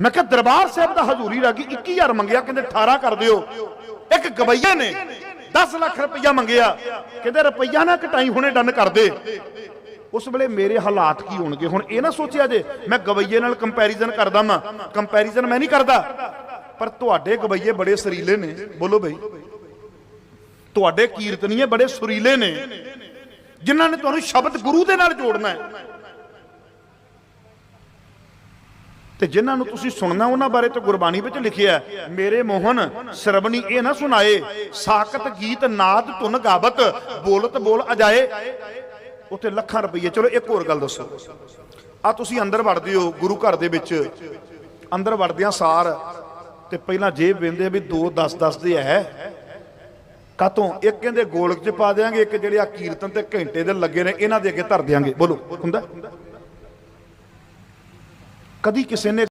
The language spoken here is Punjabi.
ਮੈਂ ਕਿਹਾ ਦਰਬਾਰ ਸਾਹਿਬ ਦਾ ਹਜ਼ੂਰੀ ਰਾਗੀ 21000 ਮੰਗਿਆ, ਕਹਿੰਦੇ 18 ਕਰ ਦਿਓ। ਇੱਕ ਗਵਈਏ ਨੇ 10 ਲੱਖ ਰੁਪਈਆ ਮੰਗਿਆ, ਕਹਿੰਦੇ ਰੁਪਈਆ ਨਾ ਕਟਾਈ ਹੁਣੇ ਡਨ ਕਰ ਦੇ। ਉਸ ਵੇਲੇ ਮੇਰੇ ਹਾਲਾਤ ਕੀ ਹੋਣਗੇ? ਹੁਣ ਇਹ ਨਾ ਸੋਚਿਆ ਜੇ, ਮੈਂ ਗਵਈਏ ਨਾਲ ਕੰਪੈਰੀਜ਼ਨ ਕਰਦਾ ਮੈਂ ਕੰਪੈਰੀਜ਼ਨ ਮੈਂ ਨਹੀਂ ਕਰਦਾ। ਪਰ ਤੁਹਾਡੇ ਗਵਈਏ ਬੜੇ ਸਰੀਲੇ ਨੇ। ਬੋਲੋ ਬਈ। ਤੁਹਾਡੇ ਕੀਰਤਨੀਏ ਬੜੇ ਸੁਰੀਲੇ ਨੇ। ਜਿਨ੍ਹਾਂ ਨੇ ਤੁਹਾਨੂੰ ਸ਼ਬਦ ਗੁਰੂ ਦੇ ਨਾਲ ਜੋੜਨਾ ਹੈ। ਤੇ ਜਿਨ੍ਹਾਂ ਨੂੰ ਤੁਸੀਂ ਸੁਣਨਾ, ਉਹਨਾਂ ਬਾਰੇ ਤਾਂ ਗੁਰਬਾਣੀ ਵਿੱਚ ਲਿਖਿਆ ਮੇਰੇ ਮੋਹਨ ਸਰਬਣੀ ਇਹ ਨਾ ਸੁਣਾਏ ਸਾਕਤ ਗੀਤ ਨਾਦ ਧੁਨ ਗਾਵਤ, ਬੋਲਤ ਬੋਲ ਅਜਾਏ। ਉੱਥੇ ਲੱਖਾਂ ਰੁਪਏ ਚਲੋ ਇੱਕ ਹੋਰ ਗੱਲ ਦੱਸੋ। ਆ ਤੁਸੀਂ ਅੰਦਰ ਵੜਦੇ ਹੋ ਗੁਰੂ ਘਰ ਦੇ ਵਿੱਚ। ਅੰਦਰ ਵੜਦਿਆਂ ਸਾਰ ਤੇ ਪਹਿਲਾਂ ਜੇਬ ਵੇਂਦੇ ਵੀ 2 10 10 ਦੇ ਹੈ। ਕਾਤੋਂ ਇੱਕ ਕਹਿੰਦੇ ਗੋਲਕ ਚ ਪਾ ਦੇਾਂਗੇ ਇੱਕ ਜਿਹੜੇ ਆ ਕੀਰਤਨ ਤੇ ਘੰਟੇ ਦੇ ਲੱਗੇ ਨੇ, ਇਹਨਾਂ ਦੇ ਅੱਗੇ ਧਰ ਦਿਆਂਗੇ। ਬੋਲੋ, ਹੁੰਦਾ? ਕਦੀ ਕਿਸੇ ਨੇ